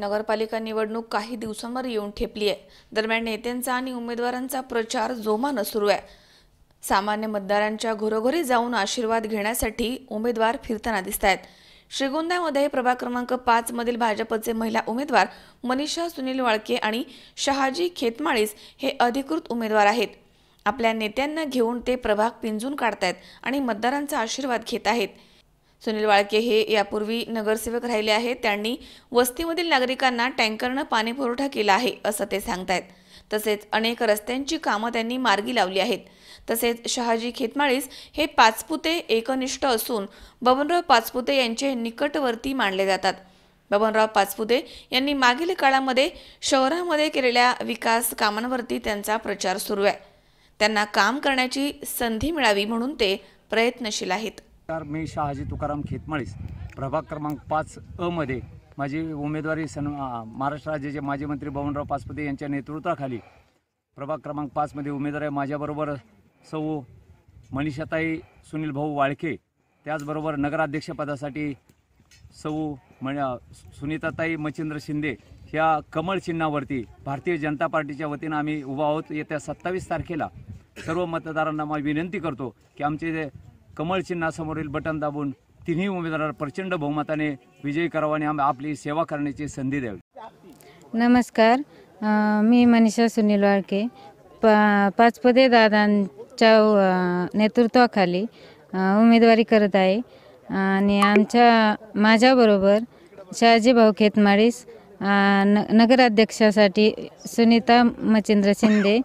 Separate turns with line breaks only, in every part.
नगरपालिका निवडणूक काही दिवसांवर येऊन ठेपली आहे. दरम्यान नेत्यांचा आणि उमेदवारांचा प्रचार जोमानं सुरू आहे. सामान्य मतदारांच्या घरोघरी जाऊन आशीर्वाद घेण्यासाठी उमेदवार फिरताना दिसत आहेत श्रीगोंद्यामध्ये प्रभाग क्रमांक पाच मधील भाजपचे महिला उमेदवार मनीषा सुनील वाळके आणि शहाजी खेतमाळीस हे अधिकृत उमेदवार आहेत. आपल्या नेत्यांना घेऊन ते प्रभाग पिंजून काढतायत आणि मतदारांचा आशीर्वाद घेत आहेत. सुनील वाळके हे यापूर्वी नगरसेवक राहिले आहेत. त्यांनी वस्तीमधील नागरिकांना टँकरनं पाणीपुरवठा केला आहे असं ते सांगतायत. तसेच अनेक रस्त्यांची कामं त्यांनी मार्गी लावली आहेत. तसेच शहाजी खेतमाळीस हे पाचपुते एकनिष्ठ असून बबनराव पाचपुते यांचे निकटवर्ती मानले जातात. बबनराव पाचपुते यांनी मागील काळामध्ये शहरामध्ये केलेल्या विकास कामांवरती त्यांचा प्रचार सुरू आहे. त्यांना काम करण्याची संधी मिळावी म्हणून ते प्रयत्नशील आहेत.
तर मी शहाजी तुकाराम खेतमाळीस. प्रभाग क्रमांक पाच अमध्ये माझी उमेदवारी सन महाराष्ट्र राज्याचे माजी मंत्री बबनराव पाचपते यांच्या नेतृत्वाखाली प्रभाग क्रमांक पाचमध्ये उमेदवार आहे माझ्याबरोबर सौ मनीषाताई सुनील भाऊ वाळके. त्याचबरोबर नगराध्यक्षपदासाठी सौ मण सुनीताताई मच्छिंद्र शिंदे. ह्या कमळ चिन्हावरती भारतीय जनता पार्टीच्या वतीनं आम्ही उभा आहोत. येत्या सत्तावीस तारखेला सर्व मतदारांना मी विनंती करतो की आमचे जे कमळ चिन्हासमोरील बटन दाबून तिन्ही उमेदवार प्रचंड बहुमताने विजयी करावा आणि आपली सेवा करण्याची संधी द्यावी.
नमस्कार. मी मनीषा सुनील वाळके. पा पाचपदे दादांच्या नेतृत्वाखाली उमेदवारी करत आहे. आणि आमच्या माझ्याबरोबर शहाजीभाऊ खेतमाळीस न नगराध्यक्षासाठी सुनीता मच्छिंद्र शिंदे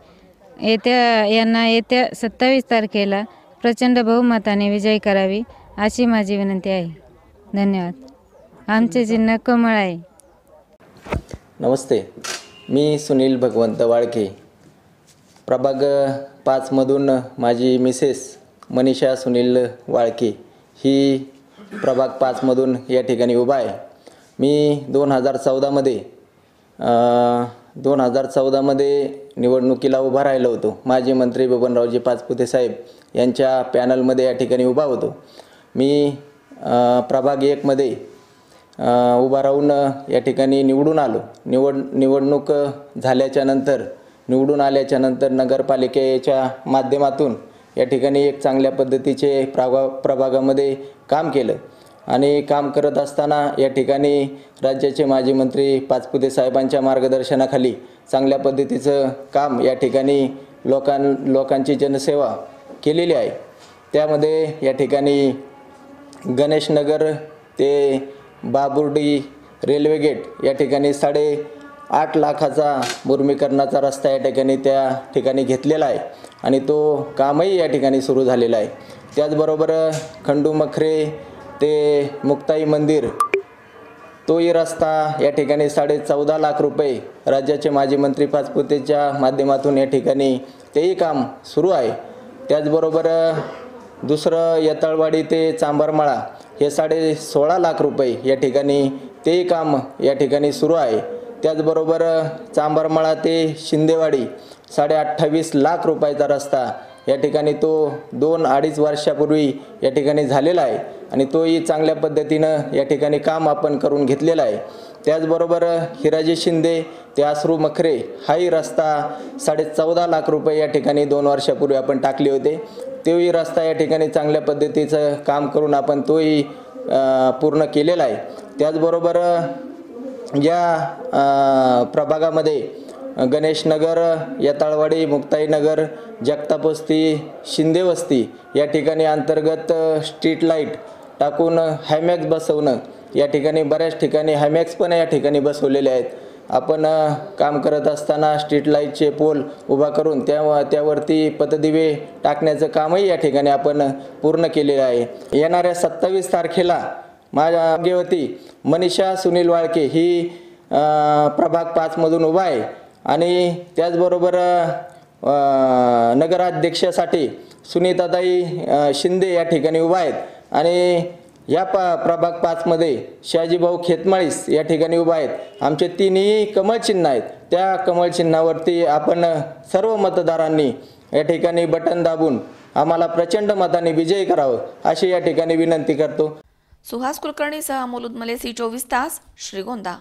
येत्या यांना येत्या सत्तावीस तारखेला प्रचंड बहुमताने विजयी करावी अशी माझी विनंती आहे. धन्यवाद. आमचे चिन्ह कमळ आहे.
नमस्ते. मी सुनील भगवंत वाळके. प्रभाग पाचमधून माझी मिसेस मनीषा सुनील वाळके ही प्रभाग पाचमधून या ठिकाणी उभा आहे. मी दोन हजार चौदामध्ये दोन हजार चौदामध्ये निवडणुकीला उभा राहिलो होतो. माजी मंत्री बबनरावजी पाचपुते साहेब यांच्या पॅनलमध्ये या ठिकाणी उभा होतो. मी प्रभाग एकमध्ये उभा राहून या ठिकाणी निवडून आलो. निवड निवडणूक झाल्याच्यानंतर झाल्याच्यानंतर निवडून आल्याच्यानंतर नगरपालिकेच्या माध्यमातून या ठिकाणी एक चांगल्या पद्धतीचे प्रभा प्रभागामध्ये काम केलं. आणि काम करत असताना या ठिकाणी राज्याचे माजी मंत्री पाचपुते साहेबांच्या मार्गदर्शनाखाली चांगल्या पद्धतीचं काम या ठिकाणी लोकां लोकांची जनसेवा केलेली आहे. त्यामध्ये या ठिकाणी गणेशनगर ते बाबुर्डी रेल्वे गेट या ठिकाणी साडे आठ लाखाचा मुर्मीकरणाचा रस्ता या ठिकाणी त्या ठिकाणी घेतलेला आहे आणि तो कामही या ठिकाणी सुरू झालेला आहे. त्याचबरोबर खंडू मखरे ते मुक्ताई मंदिर. तोही रस्ता या ठिकाणी साडे चौदा लाख रुपये राज्याचे माजी मंत्री पाचपुतेच्या माध्यमातून या ठिकाणी तेही काम सुरू आहे. त्याचबरोबर दुसरं यतळवाडी ते चांबरमाळा हे साडे सोळा लाख रुपये या ठिकाणी तेही काम या ठिकाणी सुरू आहे. त्याचबरोबर चांबरमाळा ते शिंदेवाडी साडे अठ्ठावीस लाख रुपयाचा रस्ता या ठिकाणी तो दोन अडीच वर्षापूर्वी या ठिकाणी झालेला आहे आणि तोही चांगल्या पद्धतीनं या ठिकाणी काम आपण करून घेतलेला आहे. त्याचबरोबर हिराजी शिंदे ते आसरू मखरे हाही रस्ता साडे चौदा लाख रुपये या ठिकाणी दोन वर्षापूर्वी आपण टाकले होते. तोही रस्ता या ठिकाणी चांगल्या पद्धतीचं काम करून आपण तोही पूर्ण केलेला आहे. त्याचबरोबर या प्रभागामध्ये गणेशनगर यताळवाडी मुक्ताईनगर जगतापस्ती शिंदेवस्ती या ठिकाणी अंतर्गत स्ट्रीट लाइट टाकून हॅमॅक्स बसवणं. या ठिकाणी बऱ्याच ठिकाणी हॅमॅक्स पण या ठिकाणी बसवलेले आहेत. आपण काम करत असताना स्ट्रीट लाईटचे पोल उभा करून त्या त्यावरती पतदिवे टाकण्याचं कामही या ठिकाणी आपण पूर्ण केलेलं आहे. येणाऱ्या सत्तावीस तारखेला माझ्या भाग्यवती मनीषा सुनील वाळके ही प्रभाग पाचमधून उभा आहे. आणि त्याचबरोबर नगराध्यक्षासाठी सुनीताताई शिंदे या ठिकाणी उभा आहेत. आणि या प प्रभाग पाचमध्ये शहाजीभाऊ खेतमाळीस या ठिकाणी उभा आहेत. आमचे तिन्ही कमळचिन्ह आहेत. त्या कमळचिन्हावरती आपण सर्व मतदारांनी या ठिकाणी बटन दाबून आम्हाला प्रचंड मताने विजयी करावं अशी या ठिकाणी विनंती करतो.
सुहास कुलकर्णीसह अमोल उदमले सी चोवीस तास श्रीगोंदा.